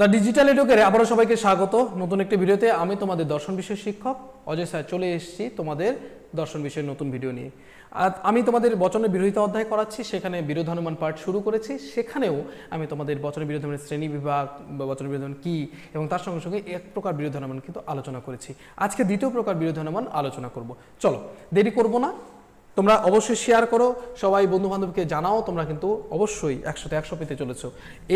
The digital এডুকেরে আবারও সবাইকে স্বাগত। নতুন একটি ভিডিওতে আমি তোমাদের দর্শন বিষয়ের শিক্ষক অজয় স্যার, চলে এসেছি তোমাদের দর্শন বিষয়ের নতুন ভিডিও নিয়ে। আর আমি তোমাদের বচনের বিরোধিতা অধ্যায় করাচ্ছি, সেখানে বিরোধানুমান পাঠ শুরু করেছি, সেখানেও আমি তোমাদের বচনের বিরোধানুমানের শ্রেণি বিভাগ বা বচনের বিরোধান কী এবং তার সঙ্গে সঙ্গে এক প্রকার বিরোধানুমান কিন্তু আলোচনা করেছি। আজকে দ্বিতীয় প্রকার বিরোধানুমান আলোচনা করব। চলো, দেরি করব না। তোমরা অবশ্যই শেয়ার করো। সবাই বন্ধু বান্ধবকে জানাও, তোমরা কিন্তু অবশ্যই একসাথে একশো পেতে চলেছো।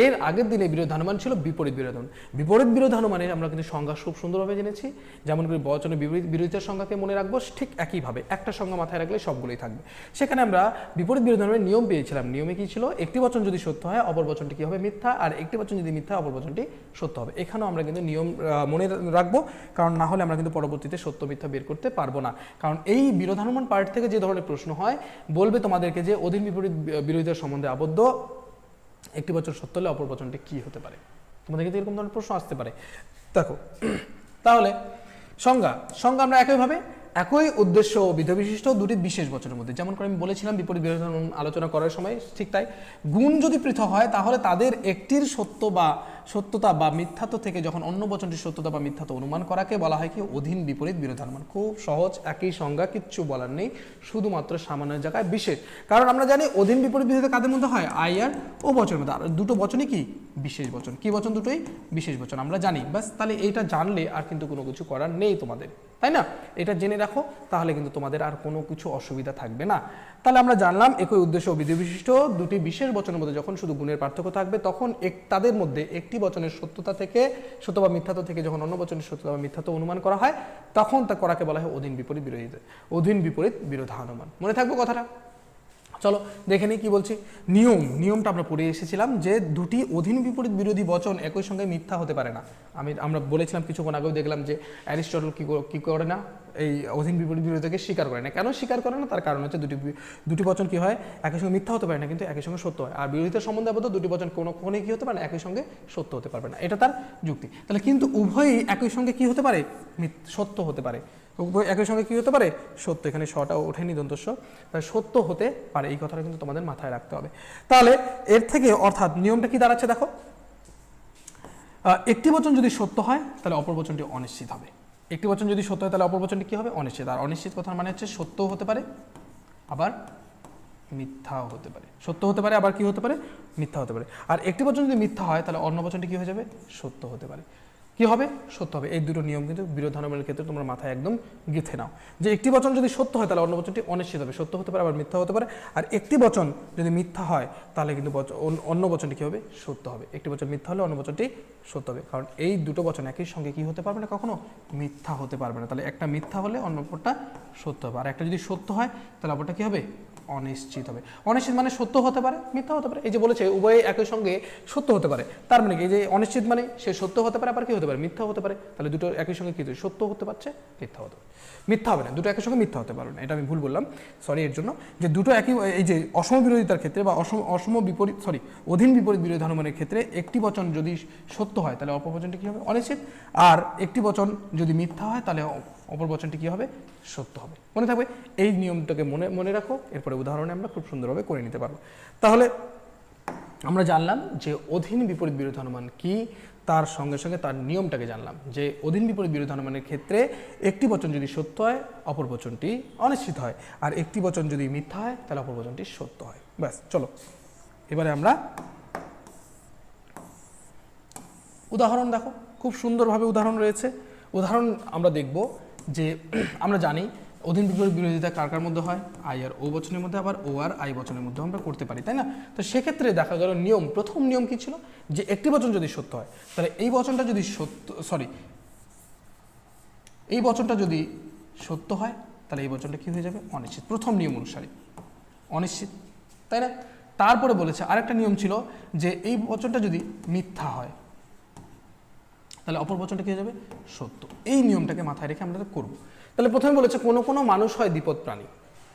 এর আগের দিনে বিরোধানুমান ছিল বিপরীত বিরোধন। বিপরীত বিরোধানুমানের আমরা কিন্তু সংজ্ঞা খুব সুন্দরভাবে জেনেছি। যেমন করে বচনে বিপরীত বিরোধিতার সংজ্ঞাকে মনে রাখব, ঠিক একইভাবে একটা সংজ্ঞা মাথায় রাখলে সবগুলোই থাকবে। সেখানে আমরা বিপরীত বিরোধানুমানের নিয়ম পেয়েছিলাম। নিয়মে কি ছিল? একটি বচন যদি সত্য হয়, অপর বচনটি কি হবে মিথ্যা? আর একটি বচন যদি মিথ্যা অপর বচনটি সত্য হবে। এখানেও আমরা কিন্তু নিয়ম মনে রাখব। কারণ না হলে আমরা কিন্তু পরবর্তীতে সত্য মিথ্যা বের করতে পারব না। কারণ এই বিরোধানুমান পার্ট থেকে যে ধরনের প্রশ্ন হয়, বলবে তোমাদেরকে যে অধীন বিপরীত বিরোধিতার সম্বন্ধে আবদ্ধ, একটি বছর সত্য হলে অপর বচনটি কি হতে পারে? তোমাদের কিন্তু এরকম ধরনের প্রশ্ন আসতে পারে। দেখো, তাহলে সংজ্ঞা সংজ্ঞা আমরা একইভাবে একই উদ্দেশ্য ও বিধ বিশিষ্ট দুটি বিশেষ বচনের মধ্যে, যেমন করে আমি বলেছিলাম বিপরীত বিরোধন আলোচনা করার সময়, ঠিক তাই, গুণ যদি পৃথক হয়, তাহলে তাদের একটির সত্য বা সত্যতা বা মিথ্যাত্ব থেকে যখন অন্য বচনটির সত্যতা বা মিথ্যাত্ব অনুমান করাকে বলা হয় কি? অধীন বিপরীত বিরোধানুমান। খুব সহজ, একই সংজ্ঞা, কিচ্ছু বলার নেই, শুধুমাত্র সামান্য জায়গায় বিশেষ। কারণ আমরা জানি অধীন বিপরীত বিরোধী কাদের মধ্যে হয়? আই আর ও বচনের মধ্যে। দুটো বচনই কি? বিশেষ বচন। কি বচন দুটোই? বিশেষ বচন। আমরা জানি। বাস তাহলে এইটা জানলে আর কিন্তু কোনো কিছু করার নেই তোমাদের। তাই না? এটা জেনে রাখো, তাহলে কিন্তু তোমাদের আর কোনো কিছু অসুবিধা থাকবে না। তাহলে আমরা জানলাম একই উদ্দেশ্য বিধি বিশিষ্ট দুটি বিশেষ বচনের মধ্যে যখন শুধু গুণের পার্থক্য থাকবে, তখন এক তাদের মধ্যে একটি বচনের সত্যতা থেকে সত্য বা মিথ্যাত্ব থেকে যখন অন্য বচনের সত্যতা বা মিথ্যাত্ব অনুমান করা হয়, তখন তা করাকে বলা হয় অধীন বিপরীত বিরোধী অধীন বিপরীত বিরোধানুমান। মনে থাকব কথাটা? চলো দেখে নিই কি বলছি। নিয়ম, নিয়মটা আমরা পড়ে এসেছিলাম যে দুটি অধীন বিপরীত বিরোধী বচন একই সঙ্গে মিথ্যা হতে পারে না। আমি, আমরা বলেছিলাম কিছুক্ষণ আগেও দেখলাম যে অ্যারিস্টটল কি কি করে না, এই অধীন বিপরীত বিরোধীকে স্বীকার করে না। কেন স্বীকার করে না? তার কারণ হচ্ছে দুটি দুটি বচন কি হয়? একই সঙ্গে মিথ্যা হতে পারে না, কিন্তু একই সঙ্গে সত্য হয়। আর বিরোধিতার সম্বন্ধে আবদ্ধ দুটি বচন কোনো কখনোই কি হতে পারে না, একই সঙ্গে সত্য হতে পারবে না। এটা তার যুক্তি। তাহলে কিন্তু উভয়ই একই সঙ্গে কি হতে পারে? সত্য হতে পারে। একই সঙ্গে কি হতে পারে? সত্য। এখানে শটা ওঠেনি দন্তস্ব। তাহলে সত্য হতে পারে। এই কথাটা কিন্তু তোমাদের মাথায় রাখতে হবে। তাহলে এর থেকে অর্থাৎ নিয়মটা কি দাঁড়াচ্ছে দেখো? একটি বচন যদি সত্য হয়, তাহলে অপর বচনটি অনিশ্চিত হবে। একটি বচন যদি সত্য হয়, তাহলে অপর বচনটি কি হবে? অনিশ্চিত। আর অনিশ্চিত কথার মানে হচ্ছে সত্যও হতে পারে, আবার মিথ্যাও হতে পারে। সত্য হতে পারে, আবার কি হতে পারে? মিথ্যা হতে পারে। আর একটি বচন যদি মিথ্যা হয়, তাহলে অন্য বচনটি কি হয়ে যাবে? সত্য হতে পারে। কি হবে? সত্য হবে। এই দুটো নিয়ম কিন্তু বিরোধানুমানের ক্ষেত্রে তোমরা মাথায় একদম গেঁথে নাও। যে একটি বচন যদি সত্য হয়, তাহলে অন্য বচনটি অনিশ্চিত হবে। সত্য হতে পারে, আবার মিথ্যা হতে পারে। আর একটি বচন যদি মিথ্যা হয়, তাহলে কিন্তু অন্য বচনটি কি হবে? সত্য হবে। একটি বচন মিথ্যা হলে অন্য বচনটি সত্য হবে। কারণ এই দুটো বচন একই সঙ্গে কি হতে পারবে না কখনো? মিথ্যা হতে পারবে না। তাহলে একটা মিথ্যা হলে অন্য অপরটা সত্য হবে। আর একটা যদি সত্য হয়, তাহলে অপরটা কি হবে? অনিশ্চিত হবে। অনিশ্চিত মানে সত্য হতে পারে, মিথ্যা হতে পারে। এই যে বলেছে, উভয়ে একই সঙ্গে সত্য হতে পারে। তার মানে কি? যে অনিশ্চিত মানে সে সত্য হতে পারে, আবার কি হতে পারে? মিথ্যা হতে পারে। তাহলে দুটো একই সঙ্গে কি সত্য হতে পারছে, মিথ্যা হতে পারে মিথ্যা হবে না, দুটো একই সঙ্গে মিথ্যা হতে পারবে না। এটা আমি ভুল বললাম সরি এর জন্য। যে দুটো একই, এই যে অসম বিরোধিতার ক্ষেত্রে বা অসম অসম বিপরীত সরি অধীন বিপরীত বিরোধানুমানের ক্ষেত্রে একটি বচন যদি সত্য হয়, তাহলে অপর বচনটি কি হবে? অনিশ্চিত। আর একটি বচন যদি মিথ্যা হয়, তাহলে অপর বচনটি কি হবে? সত্য হবে। মনে থাকবে, এই নিয়মটাকে মনে মনে রাখো, এরপরে উদাহরণে আমরা খুব সুন্দরভাবে করে নিতে পারব। তাহলে আমরা জানলাম যে অধীন বিপরীত বিরোধ অনুমান কি? তার সঙ্গে সঙ্গে তার নিয়মটাকে জানলাম যে অধীন বিপরীত বিরোধ অনুমানের ক্ষেত্রে একটি বচন যদি সত্য হয়, অপর বচনটি অনিশ্চিত হয়। আর একটি বচন যদি মিথ্যা হয়, তাহলে অপর বচনটি সত্য হয়। ব্যাস, চলো। এবারে আমরা উদাহরণ দেখো। খুব সুন্দরভাবে উদাহরণ রয়েছে। উদাহরণ আমরা দেখব যে আমরা জানি অধীন বিপরীত বিরোধিতা কার কার মধ্যে হয়? আই আর ও বচনের মধ্যে, আবার ও আর আই বচনের মধ্যে আমরা করতে পারি, তাই না? তো সেক্ষেত্রে দেখা গেল নিয়ম, প্রথম নিয়ম কি ছিল? যে একটি বচন যদি সত্য হয়, তাহলে এই বচনটা যদি সত্য সরি এই বচনটা যদি সত্য হয়, তাহলে এই বচনটা কি হয়ে যাবে? অনিশ্চিত। প্রথম নিয়ম অনুসারে। অনিশ্চিত, তাই না? তারপরে বলেছে আরেকটা নিয়ম ছিল যে এই বচনটা যদি মিথ্যা হয় তাহলে অপর বচনটা কি যাবে? সত্য। এই নিয়মটাকে মাথায় রেখে আমরা করব। তাহলে প্রথমে বলেছে, কোনো কোনো মানুষ হয় দ্বিপদ প্রাণী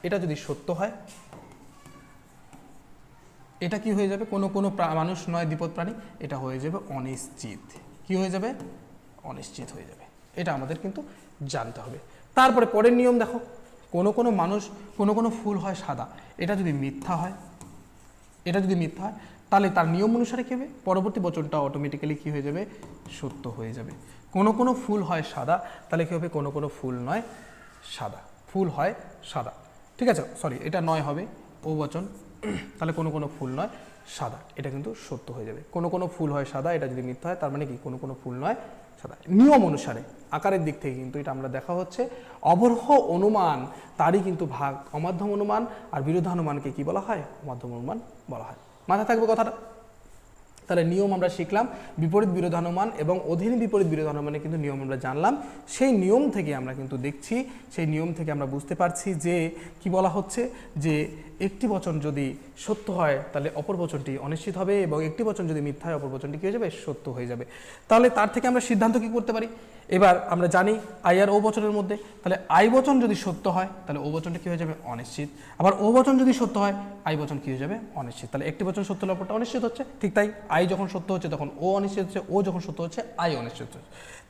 এটা যদি সত্য হয়, এটা কি হয়ে যাবে? কোনো কোনো মানুষ নয় দ্বিপদ প্রাণী এটা হয়ে যাবে অনিশ্চিত। কি হয়ে যাবে? অনিশ্চিত হয়ে যাবে। এটা আমাদের কিন্তু জানতে হবে। তারপরে পরের নিয়ম দেখো। কোনো কোনো মানুষ, কোনো কোনো ফুল হয় সাদা। এটা যদি মিথ্যা হয়, এটা যদি মিথ্যা হয় তাহলে তার নিয়ম অনুসারে কী হবে? পরবর্তী বচনটা অটোমেটিক্যালি কী হয়ে যাবে? সত্য হয়ে যাবে। কোনো কোনো ফুল হয় সাদা, তাহলে কী হবে? কোনো কোনো ফুল নয় সাদা। ফুল হয় সাদা। ঠিক আছে? সরি এটা নয় হবে ও বচন। তাহলে কোনো কোনো ফুল নয় সাদা। এটা কিন্তু সত্য হয়ে যাবে। কোনো কোনো ফুল হয় সাদা, এটা যদি মিথ্যা হয়, তার মানে কি? কোনো কোনো ফুল নয় সাদা। নিয়ম অনুসারে, আকারের দিক থেকে কিন্তু এটা আমরা দেখা হচ্ছে। অবরহ অনুমান, তারই কিন্তু ভাগ। অমাধ্যম অনুমান আর বিরোধানুমানকে কি বলা হয়? অমাধ্যম অনুমান বলা হয়। মাথায় থাকবে কথাটা। তাহলে নিয়ম আমরা শিখলাম, বিপরীত বিরোধানুমান এবং অধীন বিপরীত বিরোধানুমানে কিন্তু নিয়ম আমরা জানলাম। সেই নিয়ম থেকে আমরা কিন্তু দেখছি, সেই নিয়ম থেকে আমরা বুঝতে পারছি যে কি বলা হচ্ছে? যে একটি বচন যদি সত্য হয়, তাহলে অপর বচনটি অনিশ্চিত হবে এবং একটি বচন যদি মিথ্যা হয়, অপর বচনটি কী হয়ে যাবে? সত্য হয়ে যাবে। তাহলে তার থেকে আমরা সিদ্ধান্ত কি করতে পারি? এবার আমরা জানি আই আর ও বচনের মধ্যে, তাহলে আই বচন যদি সত্য হয়, তাহলে ও বচনটা কী হয়ে যাবে? অনিশ্চিত। আবার ও বচন যদি সত্য হয়, আই বচন কী হয়ে যাবে? অনিশ্চিত। তাহলে একটি বচন সত্য হলে অপরটা অনিশ্চিত হচ্ছে। ঠিক তাই আই যখন সত্য হচ্ছে, তখন ও অনিশ্চিত হচ্ছে, ও যখন সত্য হচ্ছে, আই অনিশ্চিত হচ্ছে।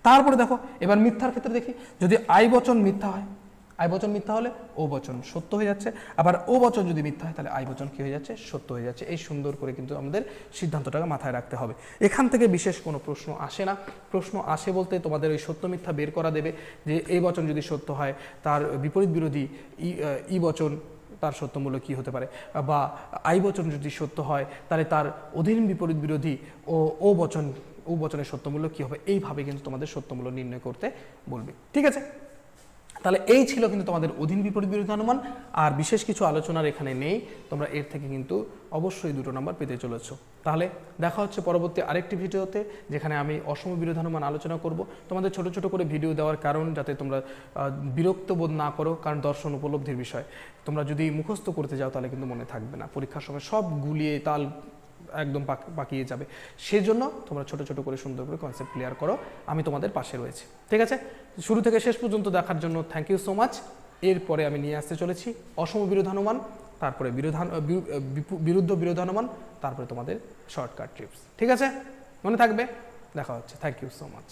তারপরে দেখো, এবার মিথ্যার ক্ষেত্রে দেখি, যদি আই বচন মিথ্যা হয় আই বচন মিথ্যা হলে ও বচন সত্য হয়ে যাচ্ছে। আবার ও বচন যদি মিথ্যা হয়, তাহলে আই বচন কী হয়ে যাচ্ছে? সত্য হয়ে যাচ্ছে। এই সুন্দর করে কিন্তু আমাদের সিদ্ধান্তটাকে মাথায় রাখতে হবে। এখান থেকে বিশেষ কোনো প্রশ্ন আসে না। প্রশ্ন আসে বলতে তোমাদের ওই সত্য মিথ্যা বের করা দেবে যে এই বচন যদি সত্য হয়, তার বিপরীত বিরোধী ই বচন তার সত্যমূল্য কি হতে পারে? বা আই বচন যদি সত্য হয়, তাহলে তার অধীন বিপরীত বিরোধী ও ও বচন, ও বচনের সত্যমূল্য কী হবে? এইভাবে কিন্তু তোমাদের সত্যমূল্য নির্ণয় করতে বলবে। ঠিক আছে? তাহলে এই ছিল কিন্তু তোমাদের অধীন বিপরীত বিরোধী অনুমান, আর বিশেষ কিছু আলোচনার এখানে নেই। তোমরা এর থেকে কিন্তু অবশ্যই দুটো নাম্বার পেতে চলেছ। তাহলে দেখা হচ্ছে পরবর্তী আরেকটি ভিডিওতে, যেখানে আমি অসম বিরোধানুমান আলোচনা করব। তোমাদের ছোট ছোট করে ভিডিও দেওয়ার কারণ যাতে তোমরা বিরক্ত বোধ না করো, কারণ দর্শন উপলব্ধির বিষয়। তোমরা যদি মুখস্থ করতে যাও, তাহলে কিন্তু মনে থাকবে না। পরীক্ষার সময় সব গুলিয়ে তাল একদম পাকিয়ে যাবে। সেজন্য তোমরা ছোট ছোট করে সুন্দর করে কনসেপ্ট ক্লিয়ার করো। আমি তোমাদের পাশে রয়েছি। ঠিক আছে? শুরু থেকে শেষ পর্যন্ত দেখার জন্য থ্যাংক ইউ সো মাচ এরপরে আমি নিয়ে আসতে চলেছি অসম বিরোধানুমান, তারপরে বিরোধান বিরুদ্ধ বিরোধানুমান, তারপরে তোমাদের শর্টকাট ট্রিপস ঠিক আছে? মনে থাকবে? দেখা হচ্ছে। Thank you so much